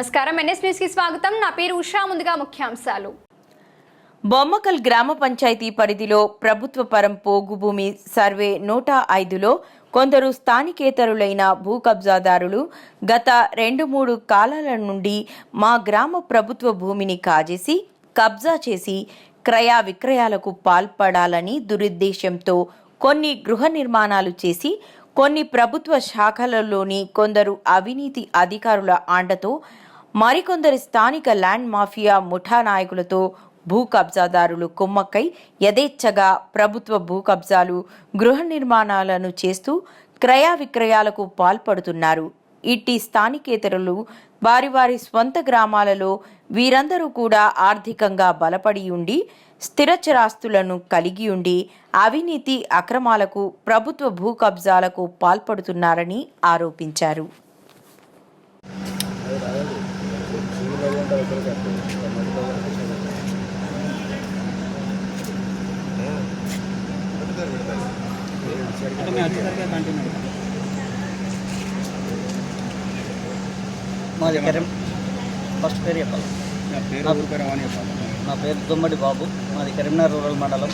నమస్కారం. ఎన్ఎస్ న్యూస్కి స్వాగతం. నా పేరు ఉషా. ముందుగా ముఖ్యాంశాలు. బొమ్మకల్ గ్రామ పంచాయతీ పరిధిలో ప్రభుత్వ పరం పోగు భూమి సర్వే నూట ఐదులో కొందరు స్థానికేతరులైన భూ కబ్జాదారులు గత రెండు మూడు కాలాల నుండి మా గ్రామ ప్రభుత్వ భూమిని కాజేసి కబ్జా చేసి క్రయ విక్రయాలకు పాల్పడాలని దురుద్దేశంతో కొన్ని గృహ నిర్మాణాలు చేసి కొన్ని ప్రభుత్వ శాఖలలోని కొందరు అవినీతి అధికారుల ఆండతో మరికొందరు స్థానిక ల్యాండ్ మాఫియా ముఠా నాయకులతో భూ కబ్జాదారులు కుమ్మక్కై యథేచ్ఛగా ప్రభుత్వ భూ కబ్జాలు గృహ నిర్మాణాలను చేస్తూ క్రయ విక్రయాలకు పాల్పడుతున్నారు. ఇట్టి స్థానికేతరులు వారి వారి స్వంత గ్రామాలలో వీరందరూ కూడా ఆర్థికంగా బలపడి ఉండి స్థిరచరాస్తులను కలిగి ఉండి అవినీతి అక్రమాలకు ప్రభుత్వ భూ కబ్జాలకు పాల్పడుతున్నారని ఆరోపించారు. మాది కరీం ఫస్ట్ పేరు చెప్పాలి. నా పేరు దుమ్మడి బాబు. మాది కరీంనగర్ రూరల్ మండలం.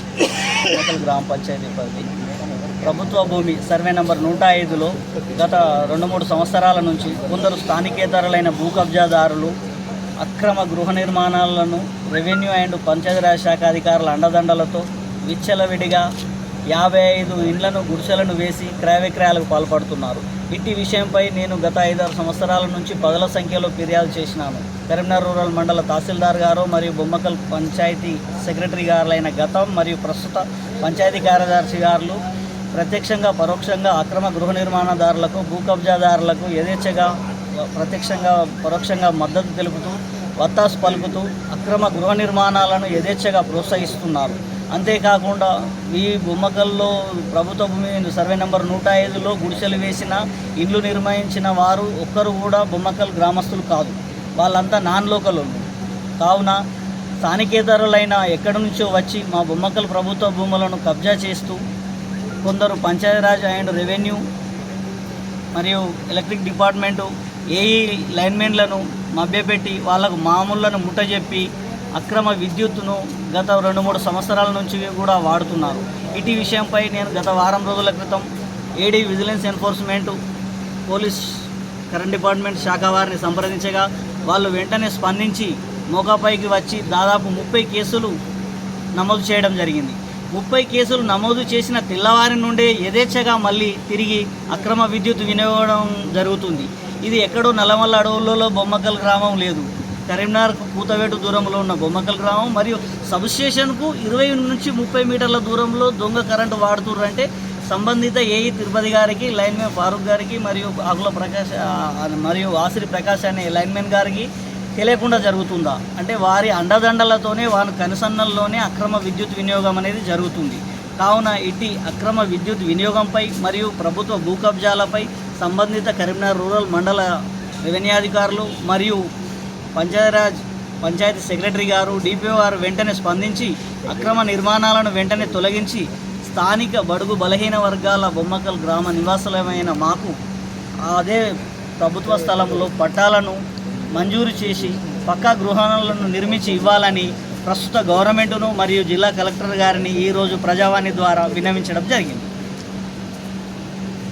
లోకల్ గ్రామ పంచాయతీ పరిధి. ప్రభుత్వ భూమి సర్వే నంబర్ నూట ఐదులో గత రెండు మూడు సంవత్సరాల నుంచి కొందరు స్థానికేతరులైన భూ కబ్జాదారులు అక్రమ గృహ నిర్మాణాలను రెవెన్యూ అండ్ పంచాయతీరాజ్ శాఖ అధికారుల అండదండలతో విచ్చలవిడిగా యాభై ఐదు ఇండ్లను గుడిసెలను వేసి క్రయవిక్రయాలకు పాల్పడుతున్నారు. ఇట్టి విషయంపై నేను గత ఐదారు సంవత్సరాల నుంచి పదుల సంఖ్యలో ఫిర్యాదు చేసినాను. కరీంనగర్ రూరల్ మండల తహసీల్దార్ గారు మరియు బొమ్మకల్ పంచాయతీ సెక్రటరీ గారులైన గతం మరియు ప్రస్తుత పంచాయతీ కార్యదర్శి గారులు ప్రత్యక్షంగా పరోక్షంగా అక్రమ గృహ నిర్మాణదారులకు భూ కబ్జాదారులకు యథేచ్ఛగా ప్రత్యక్షంగా పరోక్షంగా మద్దతు తెలుపుతూ వత్తాసు పలుకుతూ అక్రమ గృహ నిర్మాణాలను యథేచ్ఛగా ప్రోత్సహిస్తున్నారు. అంతేకాకుండా ఈ బొమ్మకల్లో ప్రభుత్వ భూమి సర్వే నెంబర్ నూట ఐదులో గుడిసెలు వేసిన ఇండ్లు నిర్మించిన వారు ఒక్కరు కూడా బొమ్మకల్ గ్రామస్తులు కాదు. వాళ్ళంతా నాన్ లోకల్ కావున స్థానికేతరులైన ఎక్కడి నుంచో వచ్చి మా బొమ్మకల్ ప్రభుత్వ భూములను కబ్జా చేస్తూ కొందరు పంచాయతీరాజ్ అండ్ రెవెన్యూ మరియు ఎలక్ట్రిక్ డిపార్ట్మెంటు ఏఈ లైన్మెన్లను మభ్యపెట్టి వాళ్ళకు మామూళ్ళను ముట్టజెప్పి అక్రమ విద్యుత్తును గత రెండు మూడు సంవత్సరాల నుంచి కూడా వాడుతున్నారు. ఇటీ విషయంపై నేను గత వారం రోజుల క్రితం AD vigilance enforcement police current department శాఖ వారిని సంప్రదించగా వాళ్ళు వెంటనే స్పందించి మోకాపైకి వచ్చి దాదాపు ముప్పై కేసులు నమోదు చేయడం జరిగింది. ముప్పై కేసులు నమోదు చేసిన తెల్లవారి నుండే యథేచ్ఛగా మళ్ళీ తిరిగి అక్రమ విద్యుత్ వినియోగం జరుగుతుంది. ఇది ఎక్కడో నల్లమల్ల అడవులలో బొమ్మకల్ గ్రామం లేదు. కరీంనగర్ కూతవేటు దూరంలో ఉన్న బొమ్మకల్ గ్రామం మరియు సబ్స్టేషన్కు ఇరవై నుంచి ముప్పై మీటర్ల దూరంలో దొంగ కరెంటు వాడుతుర్రంటే సంబంధిత ఏఈ తిరుపతి గారికి లైన్మెన్ ఫారూక్ గారికి మరియు ఆకుల ప్రకాష్ మరియు ఆసిరి ప్రకాష్ అనే లైన్మెన్ గారికి తెలియకుండా జరుగుతుందా? అంటే వారి అండదండలతోనే వారి కనుసన్నల్లోనే అక్రమ విద్యుత్ వినియోగం అనేది జరుగుతుంది. కావున ఇటీ అక్రమ విద్యుత్ వినియోగంపై మరియు ప్రభుత్వ భూ కబ్జాలపై సంబంధిత కరీంనగర్ రూరల్ మండల రెవెన్యూ అధికారులు మరియు పంచాయతీరాజ్ పంచాయతీ సెక్రటరీ గారు డిపిఓ గారు వెంటనే స్పందించి అక్రమ నిర్మాణాలను వెంటనే తొలగించి స్థానిక బడుగు బలహీన వర్గాల బొమ్మకల్ గ్రామ నివాసులమైన మాకు అదే ప్రభుత్వ స్థలంలో పట్టాలను మంజూరు చేసి పక్కా గృహాలను నిర్మించి ఇవ్వాలని ప్రస్తుత గవర్నమెంటును మరియు జిల్లా కలెక్టర్ గారిని ఈరోజు ప్రజావాణి ద్వారా విన్నవించడం జరిగింది.